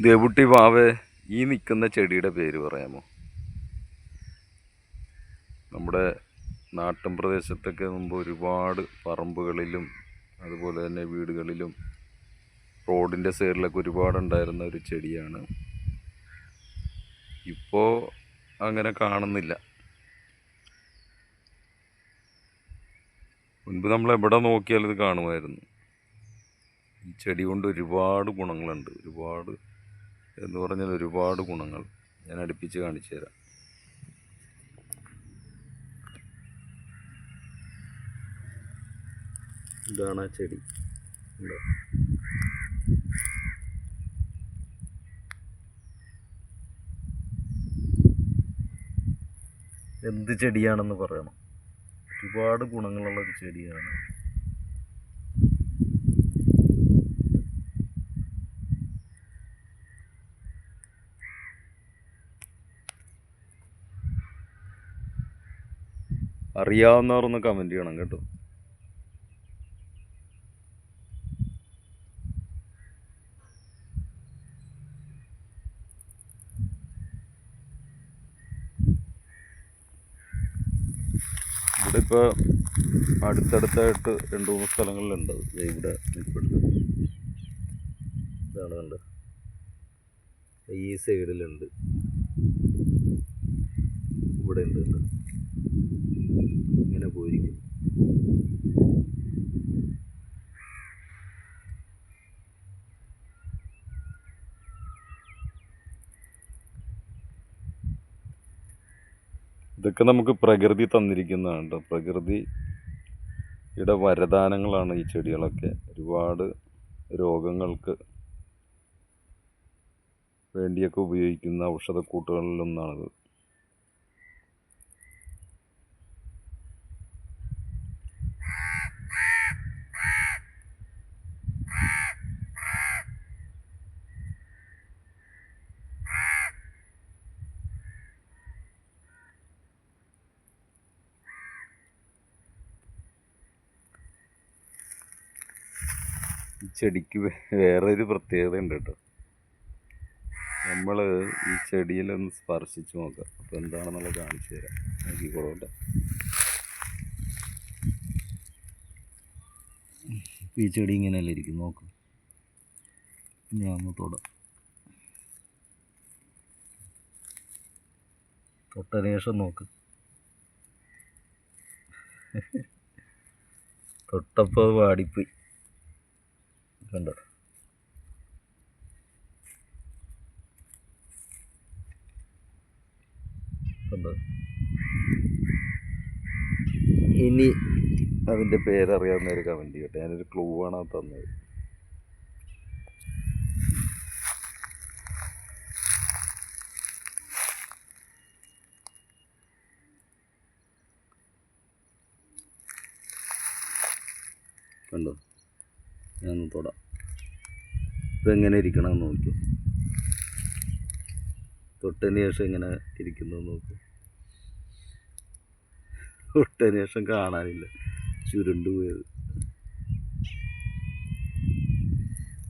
ദേവുട്ടി വാവേ ഈ നിൽക്കുന്ന ചെടിയുടെ പേര് പറയാമോ? നമ്മുടെ നാട്ടിൻ പ്രദേശത്തൊക്കെ മുമ്പ് ഒരുപാട് പറമ്പുകളിലും അതുപോലെ തന്നെ വീടുകളിലും റോഡിന്റെ സൈഡിലൊക്കെ ഒരുപാടുണ്ടായിരുന്ന ഒരു ചെടിയാണ്. ഇപ്പോൾ അങ്ങനെ കാണുന്നില്ല. മുൻപ് നമ്മൾ എവിടെ നോക്കിയാലും ഇത് കാണുമായിരുന്നു. ഈ ചെടി കൊണ്ട് ഒരുപാട് ഗുണങ്ങളുണ്ട്. ഒരുപാട് എന്ന് പറഞ്ഞാൽ ഒരുപാട് ഗുണങ്ങൾ ഞാൻ അടുപ്പിച്ച് കാണിച്ചു തരാം. ഇതാണ് ആ ചെടി. എന്ത് ചെടിയാണെന്ന് പറയണം. ഒരുപാട് ഗുണങ്ങളുള്ള ഒരു ചെടിയാണ് അറിയാവുന്നവർ കമന്റ് ചെയ്യണം കേട്ടോ. ഇവിടെ ഇപ്പോൾ അടുത്തടുത്തായിട്ട് രണ്ട് മൂന്ന് സ്ഥലങ്ങളിലുണ്ട്. ഇവിടെ നിൽപ്പുണ്ട്. ഇതാണ് ഈ സൈഡിലുണ്ട് ഇവിടെ ഉണ്ട്? ഇങ്ങനെ പോയിരിക്കും ഇതൊക്കെ നമുക്ക് പ്രകൃതി തന്നിരിക്കുന്നതാണ് കേട്ടോ പ്രകൃതിയുടെ വരദാനങ്ങളാണ് ഈ ചെടികളൊക്കെ. ഒരുപാട് രോഗങ്ങൾക്ക് വേണ്ടിയൊക്കെ ഉപയോഗിക്കുന്ന ഔഷധക്കൂട്ടുകളിലൊന്നാണിത്. ഈ ചെടിക്ക് വേറൊരു പ്രത്യേകത ഉണ്ട് കേട്ടോ. നമ്മൾ ഈ ചെടിയിലൊന്ന് സ്പർശിച്ച് നോക്കാം. അപ്പോൾ എന്താണെന്നുള്ളത് കാണിച്ചു തരാം. നോക്കിക്കോളൂ കേട്ടോ. ഈ ചെടി ഇങ്ങനെയല്ല ഇരിക്കും നോക്ക്. ഞാൻ ഒന്ന് തൊടാം. തൊട്ടതിന് ശേഷം നോക്ക്. തൊട്ടപ്പോൾ വാടിപ്പോയി. കണ്ടോ? കണ്ടോ? ഇനി അതിന്റെ പേരറിയാവുന്ന ഒരു കമന്റ് ചെയ്യട്ടെ. ഞാനൊരു ക്ലൂ ആണ് തന്നത്? കണ്ടോ? ഞാൻ തൊടാം. ഇപ്പം എങ്ങനെ ഇരിക്കണം എന്ന് നോക്കി. തൊട്ടതിന് ശേഷം എങ്ങനെ ഇരിക്കുന്നു നോക്ക്. തൊട്ടതിന് ശേഷം കാണാനില്ല. ചുരുണ്ടു പോയത്.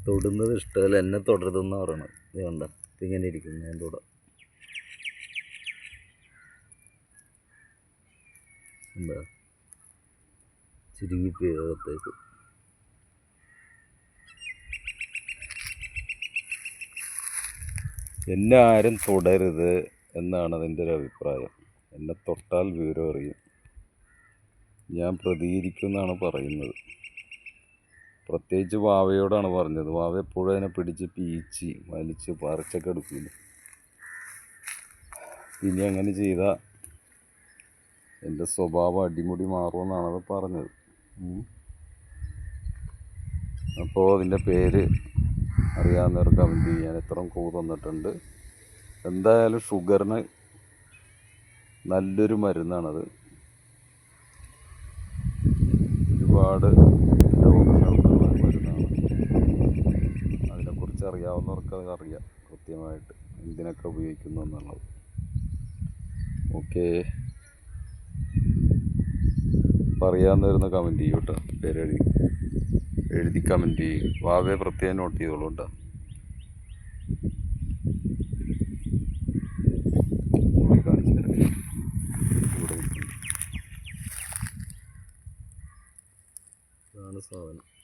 തൊടുന്നത് ഇഷ്ടമല്ല. എന്നെ തുടരുതെന്ന് പറയണം ഇപ്പം ഇങ്ങനെ ഇരിക്കുന്നു ഞാൻ തൊടാം. എന്താ? ചുരുങ്ങിപ്പോയി അകത്തേക്ക്. ആരും തൊടരുത് എന്നാണ് അതിന്റെ ഒരു അഭിപ്രായം. എന്നെ തൊട്ടാൽ വിവരം അറിയും. ഞാൻ പ്രതികരിക്കുമെന്നാണ് പറയുന്നത്. പ്രത്യേകിച്ച് വാവയോടാണ് പറഞ്ഞത്. വാവ എപ്പോഴും അതിനെ പിടിച്ച് പീച്ച് വലിച്ച് പറിച്ചൊക്കെ എടുക്കില്ല ഇനി അങ്ങനെ ചെയ്താൽ എന്റെ സ്വഭാവം അടിമുടി മാറുമെന്നാണ് അത് പറഞ്ഞത്. അപ്പോൾ അതിന്റെ പേര് അറിയാവുന്നവർ കമന്റ് ചെയ്യാൻ എത്ര കൂ തന്നിട്ടുണ്ട്. എന്തായാലും ഷുഗറിന് നല്ലൊരു മരുന്നാണത്. ഒരുപാട് രോഗങ്ങൾക്കുള്ള മരുന്നാണ്. അതിനെക്കുറിച്ച് അറിയാവുന്നവർക്ക് അത് അറിയാം കൃത്യമായിട്ട് എന്തിനൊക്കെ ഉപയോഗിക്കുന്നു എന്നുള്ളത്. ഓക്കേ പറയാവുന്നവരുന്ന കമന്റ് ചെയ്യൂട്ടോ പേരെഴുതി എഴുതി കമന്റ് ചെയ്യും വാവേ പ്രത്യേകം നോട്ട് ചെയ്തോളൂ കേട്ടോ. സാധനം.